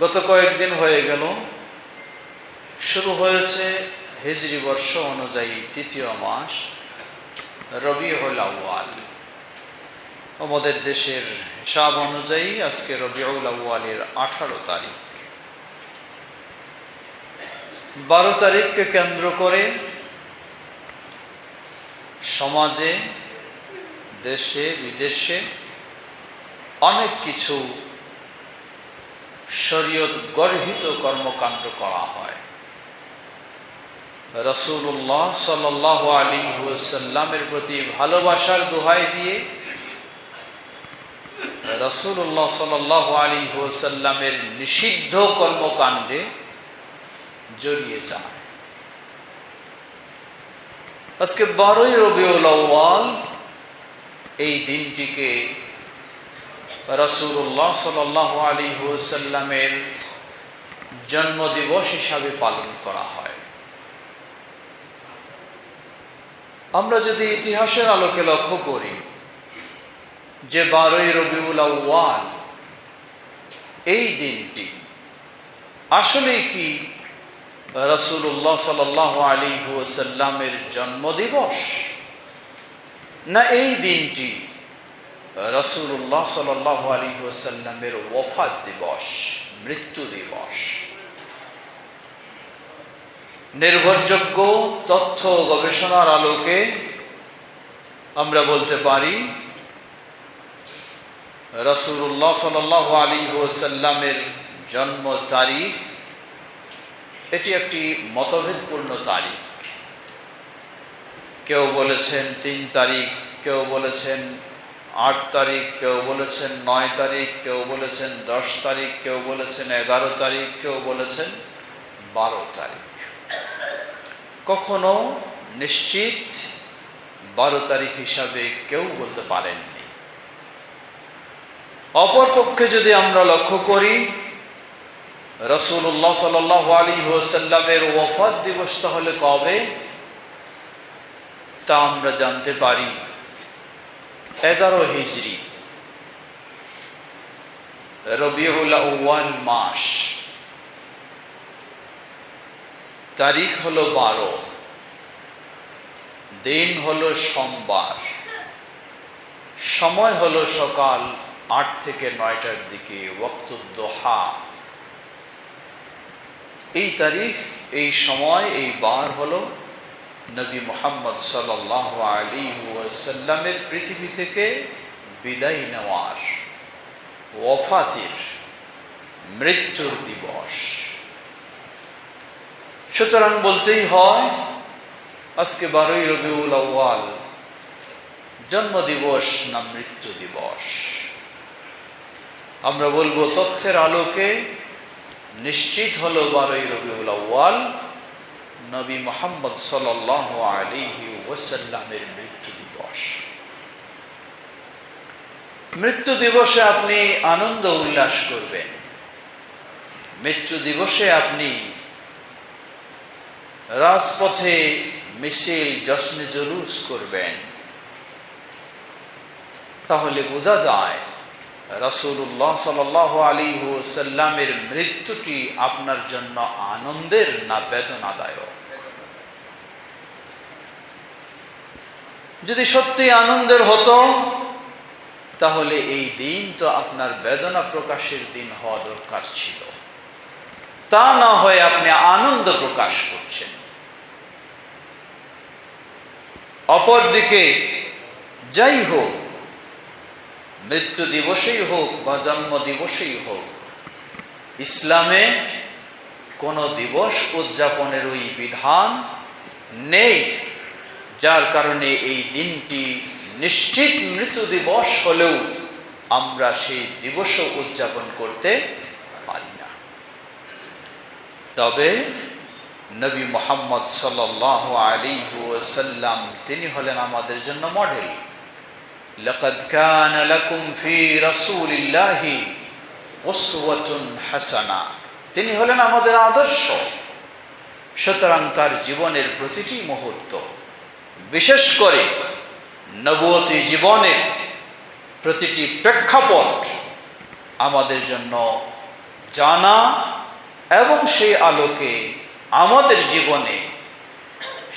গত কয়েকদিন হয়ে গেল। শুরু হয়েছে হিজরি বর্ষ অনুযায়ী তৃতীয় মাস, রবিউল আউয়াল। আমাদের দেশের হিসাব অনুযায়ী আজকে রবিউল আউয়ালের আঠারো তারিখ। বারো তারিখকে কেন্দ্র করে সমাজে, দেশে, বিদেশে অনেক কিছু শরীয়ত গর্হিত কর্মকাণ্ড করা হয়। রসুল্লাহ সাল আলী সাল্লামের প্রতি ভালোবাসার দোহাই দিয়ে রসুল্লাহ সাল আলী সাল্লামের নিষিদ্ধ কর্মকাণ্ডে জড়িয়ে যায়। আজকে বারোই রবিউল এই দিনটিকে রসুল্লাহ সাল আলী সাল্লামের জন্মদিবস হিসাবে পালন করা হয়। আমরা যদি ইতিহাসের আলোকে লক্ষ্য করি, যে বারোই রবিউল আউয়াল, এই দিনটি আসলে কি রসুল্লাহ সাল আলী সাল্লামের জন্মদিবস? না এই দিনটি রসুল্লাহ সাল আলী সাল্লামের ওফাত দিবস, মৃত্যু দিবস। নির্ভরযোগ্য তথ্য গবেষণার আলোকে আমরা বলতে পারি রসুল্লাহ সাল আলী সাল্লামের জন্ম তারিখ, এটি একটি মতভেদপূর্ণ তারিখ। কেউ বলেছেন তিন তারিখ, কেউ বলেছেন আট তারিখ কেউ বলেছেন নয় তারিখ, কেউ বলেছেন দশ তারিখ, কেউ বলেছেন এগারো তারিখ, কেউ বলেছেন বারো তারিখ। কখনো নিশ্চিত বারো তারিখ হিসাবে কেউ বলতে পারেননি। অপরপক্ষে যদি আমরা লক্ষ্য করি রসুল্লাহ সাল আলী সাল্লামের ওফাত দিবস তাহলে কবে? তা আমরা জানতে পারি। এগারো হিজড়ি রবিউল ওয়ান মাস। তারিখ হলো বারো। দিন হলো সোমবার। সময় হলো সকাল আট থেকে নয়টার দিকে ওক্তুদ্দোহা এই তারিখ, এই সময়, এই বার হলো নবী মোহাম্মদ সাল আলী সাল্লামের পৃথিবী থেকে বিদায় নেওয়ার ওফাতির মৃত্যুর দিবস। সুতরাং বলতেই হয়, আজকে বারোই রবিউল আউ্য়াল জন্ম দিবস না মৃত্যু দিবস? আমরা বলব তথ্যের আলোকে নিশ্চিত হলো বারোই রবিউল আউ্য়াল নবী মোহাম্মদ সাল আলিহি ওসাল্লামের মৃত্যু দিবস। মৃত্যু দিবসে আপনি আনন্দ উল্লাস করবেন। মৃত্যু দিবসে আপনি রাজপথে মিছিল, জশ্নে জলুস করবেন। তাহলে বোঝা যায় রসুল্লাহ সাল আলী সাল্লামের মৃত্যুটি আপনার জন্য আনন্দের না বেদনাদায়ক? যদি সত্যি আনন্দের হতো, তাহলে এই দিন তো আপনার বেদনা প্রকাশের দিন হওয়া দরকার ছিল। তা না হয়ে আপনি আনন্দ প্রকাশ করছেন। অপরদিকে, যাই হোক মৃত্যু দিবসেই হোক বা জন্ম দিবসেই হোক, ইসলামে কোনো দিবস উদযাপনের ওই বিধান নেই, যার কারণে এই দিনটি নিশ্চিত মৃত্যু দিবস হলেও আমরা সেই দিবসও উদযাপন করতে পারি না। তবে নবী মোহাম্মদ সাল আলী সাল্লাম তিনি হলেন আমাদের জন্য মডেল لقد كان لكم في رسول الله أسوة حسنة তিনি হলেন আমাদের আদর্শ সুতরাং তার জীবনের প্রতিটি মুহূর্ত বিশেষ করে নবতী জীবনের প্রতিটি প্রেক্ষাপট আমাদের জন্য জানা এবং সেই আলোকে আমাদের জীবনে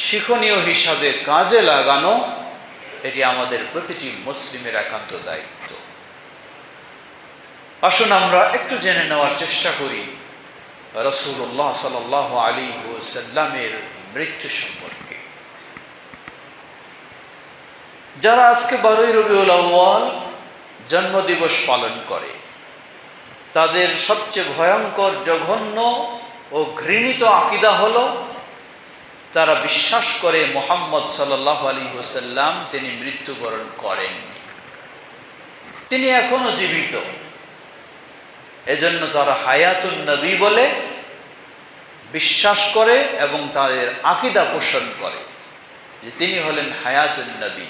শিক্ষণীয় হিসাবে কাজে লাগানো এটি আমাদের প্রতিটি মুসলিমের একান্ত দায়িত্ব। আসুন আমরা একটু জেনে নেওয়ার চেষ্টা করি রসুল্লাহ সাল আলী সাল্লামের মৃত্যু সম্পর্কে। যারা আজকে বারোই রবিউল জন্মদিবস পালন করে, তাদের সবচেয়ে ভয়ঙ্কর, জঘন্য ও ঘৃণিত আকিদা হলো তারা বিশ্বাস করে মোহাম্মদ সাল্লাহ আলী হোসাল্লাম তিনি মৃত্যুবরণ করেন। তিনি এখনও জীবিত। এজন্য তারা হায়াতুন নবী বলে বিশ্বাস করে এবং তাদের আকিদা পোষণ করে যে তিনি হলেন হায়াতুন নবী।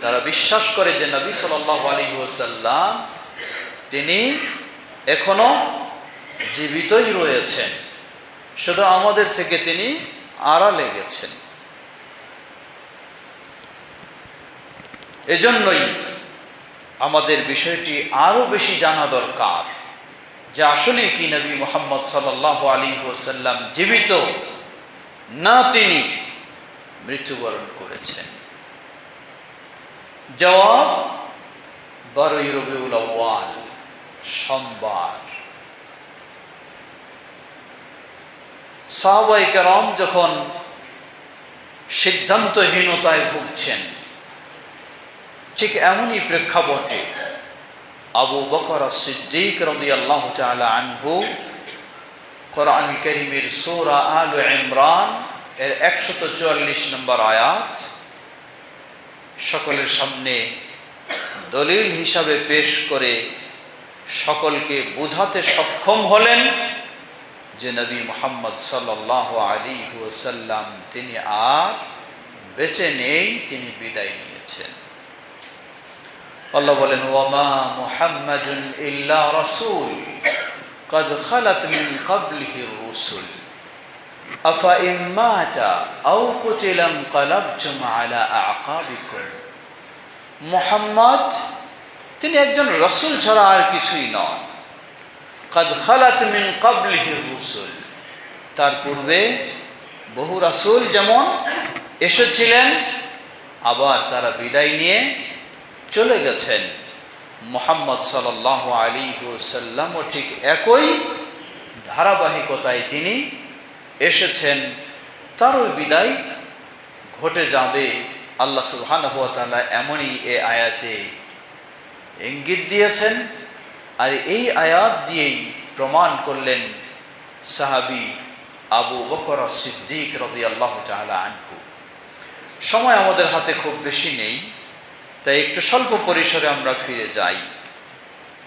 তারা বিশ্বাস করে যে নবী সাল্লাহ আলী ওসাল্লাম তিনি এখনও জীবিতই রয়েছেন। শুধু আমাদের থেকে তিনি আড়ালে গেছেন এজন্যই আমাদের বিষয়টি আরও বেশি জানা দরকার যে আসলে কি নবী মোহাম্মদ সাল্লাহ আলী ওসাল্লাম জীবিত না তিনি মৃত্যুবরণ করেছেন। জবাব, বারোই রবিউল আউ্য়াল, সোমবার। সাহবাই কেরম যখন সিদ্ধান্তহীনতায় ভুগছেন, ঠিক এমনই প্রেক্ষাপটে আবু বকর সিদ্দিক রদি আল্লাহ আনহু কোরআন করিমের সোরা আল ইমরান এর একশত চুয়াল্লিশ নম্বর আয়াত সকলের সামনে দলিল হিসাবে পেশ করে সকলকে বুঝাতে সক্ষম হলেন। যে নবী মোহাম্মদ সাল্লাহ আলী ওসাল্লাম তিনি আর বেঁচে নেই তিনি বিদায় নিয়েছেন আল্লাহ বলেন ওয়ামা মুহাম্মাদুন ইল্লা রাসূল قد خلت من قبله الرسل أفإن مات أو قتل انقلبتم على أعقابكم মোহাম্মদ তিনি একজন রসুল ছাড়া আর কিছুই নন কাদ খালাত মিন কাবলিহি তার পূর্বে বহু রাসুল যেমন এসেছিলেন, আবার তারা বিদায় নিয়ে চলে গেছেন। মোহাম্মদ সাল আলী সাল্লামও ঠিক একই ধারাবাহিকতায় তিনি এসেছেন। তারও বিদায় ঘটে যাবে। আল্লাহ সুবহান তাআলা এমনই এ আয়াতে ইঙ্গিত দিয়েছেন। আর এই আয়াত দিয়েই প্রমাণ করলেন সাহাবি আবু বকর সিদ্দিক রবি আল্লাহ আনহু। সময় আমাদের হাতে খুব বেশি নেই, তাই একটু স্বল্প পরিসরে আমরা ফিরে যাই।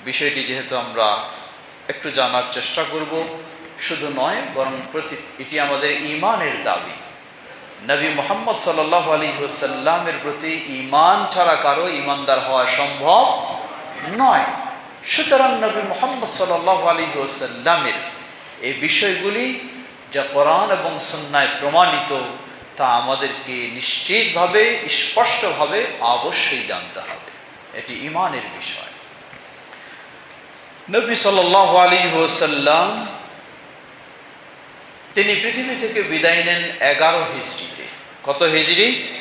বিষয়টি যেহেতু আমরা একটু জানার চেষ্টা করব, শুধু নয়, বরং প্রতি, এটি আমাদের ইমানের দাবি। নবী মোহাম্মদ সাল্লাহ আলী সাল্লামের প্রতি ইমান ছাড়া কারও ইমানদার হওয়া সম্ভব নয়। সুতরাং নবী মোহাম্মদ সাল্লাহ আলী সাল্লামের এই বিষয়গুলি যা কোরআন এবং সন্ন্যায় প্রমাণিত, তা আমাদেরকে নিশ্চিতভাবে, স্পষ্টভাবে অবশ্যই জানতে হবে। এটি ইমানের বিষয়। নবী সাল্লাহ আলী সাল্লাম তিনি পৃথিবী থেকে বিদায় নেন এগারো হিজড়িতে। কত হিজড়ি?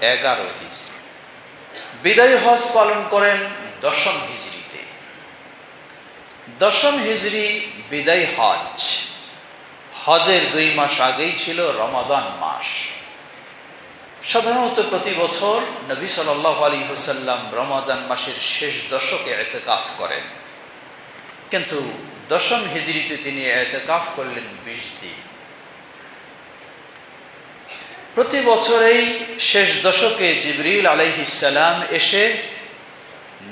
এগারো হিজড়ি। বিদায় হজ পালন করেন দশম হিজড়িতে দশম হিজড়ি বিদায় হজ। হজের দুই মাস আগেই ছিল রমাদান মাস। সাধারণত প্রতি বছর নবী সাল্লাহ আলী হুসাল্লাম রমাদান মাসের শেষ দশকে এতেকাফ করেন। কিন্তু দশম হিজড়িতে তিনি এতেকাফ করলেন বিশ দিন। প্রতি বছরেই শেষ দশকে জিবরিল আলাইহিসাল্লাম এসে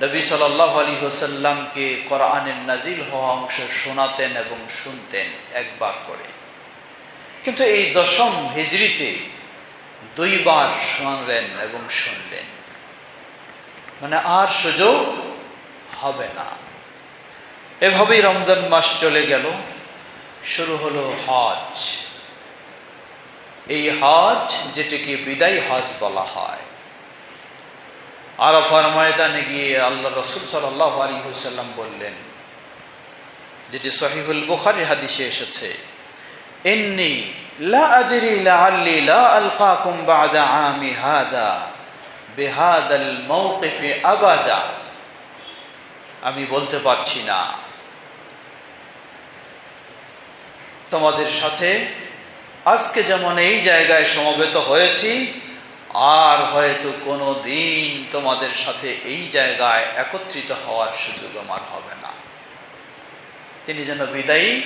নবী সাল্লাহ আলী হোসাল্লামকে কোরআনের নাজিল হওয়া অংশ শোনাতেন এবং শুনতেন একবার করে। কিন্তু এই দশম হিজড়িতে দুইবার শুনলেন এবং শুনলেন। মানে আর সুযোগ হবে না। এভাবেই রমজান মাস চলে গেল। শুরু হলো হজ। এই হজ, যেটিকে বিদায় হজ বলা হয় আরফার ময়দানে গিয়ে আল্লাহ রসুল সাল্লাহ আলী হুসাল্লাম বললেন, যেটি সহিহুল বুখারীর হাদিসে এসেছে আবাদা। আমি বলতে পারছি না। তোমাদের সাথে আজকে যেমন এই জায়গায় সমবেত হয়েছি আর হয়তো কোনো দিন তোমাদের সাথে এই জায়গায় একত্রিত হওয়ার সুযোগ আমার হবে না। তিনি যেন বিদায়ী,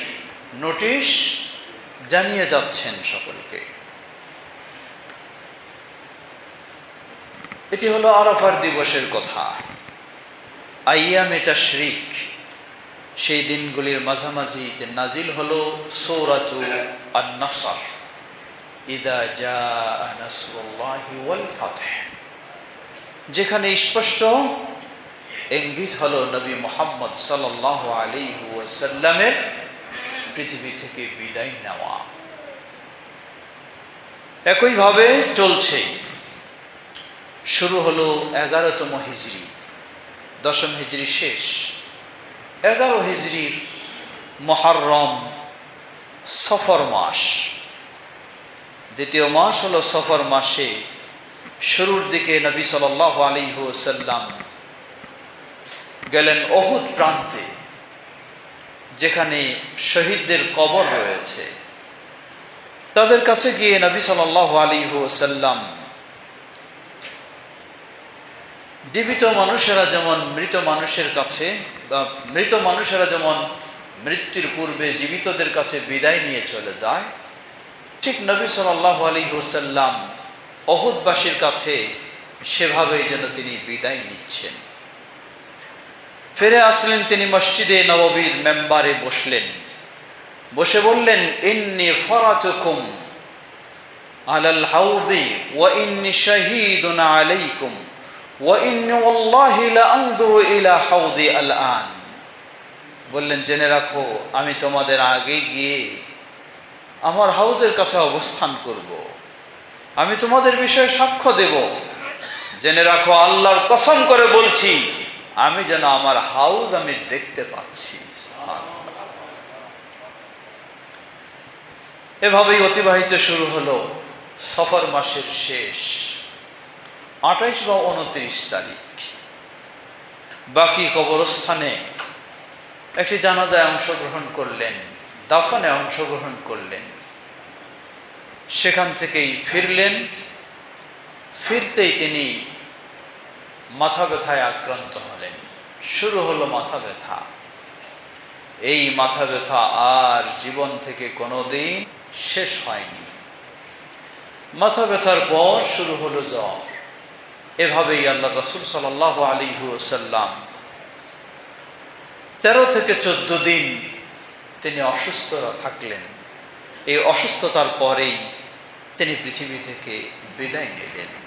নোটিশ জানিয়ে যাচ্ছেন সকলকে। এটি হলো আরাফার দিবসের কথা। আইয়াম এটা শ্রিক। সেই দিনগুলির মাঝামাঝিতে নাজিল হলো সৌরাতু আর নাসার যেখানে স্পষ্ট ইঙ্গিত হলো নবী মোহাম্মদ সাল্লাল্লাহু আলাইহি ওয়াসাল্লামের পৃথিবী থেকে বিদায় নেওয়া। একইভাবে চলছে। শুরু হলো এগারোতম হিজড়ি দশম হিজড়ি শেষ। এগারো হিজড়ির মহারম সফর মাস। দ্বিতীয় মাস হলো সফর মাসে, শুরুর দিকে নবী সাল আলী সাল্লাম গেলেন অহুদ প্রান্তে, যেখানে শহীদদের কবর রয়েছে। তাদের কাছে গিয়ে নবী সাল আলী সাল্লাম জীবিত মানুষেরা যেমন মৃত মানুষের কাছে, বা মৃত মানুষেরা যেমন মৃত্যুর পূর্বে জীবিতদের কাছে বিদায় নিয়ে চলে যায় ঠিক নবী সাল্লাহ আলী হুসাল্লাম অহুদবাসীর কাছে সেভাবেই যেন তিনি বিদায় নিচ্ছেন। ফিরে আসলেন তিনি মসজিদে নববীর মেম্বারে বসলেন। বসে বললেন, ইন্নি ফরাতুকুম আলাল হাউদি ওয়া ইন্নি শাহীদুন আলাইকুম বললেন, জেনে রাখো, আমি তোমাদের আগে গিয়ে আমার হাউজের কাছে অবস্থান করব। আমি তোমাদের বিষয়ে সাক্ষ্য দেব। জেনে রাখো, আল্লাহর কসম করে বলছি, আমি যেন আমার হাউজ আমি দেখতে পাচ্ছি। এভাবেই অতিবাহিত শুরু হলো সফর মাসের শেষ, আঠাইশ বা উনত্রিশ তারিখ। বাকি কবরস্থানে একটি জানাজায় অংশগ্রহণ করলেন, দাফনে অংশগ্রহণ করলেন। সেখান থেকেই ফিরলেন। ফিরতেই তিনি মাথা ব্যথায় আক্রান্ত হলেন। শুরু হলো মাথা ব্যথা। এই মাথা ব্যথা আর জীবন থেকে কোনোদিন শেষ হয়নি। মাথা ব্যথার পর শুরু হলো জ্বর। এভাবেই আল্লাহ রসুল সাল আলী সাল্লাম তেরো থেকে চোদ্দ দিন তিনি অসুস্থ থাকলেন। এই অসুস্থতার পরেই তিনি পৃথিবী থেকে বিদায় নিলেন।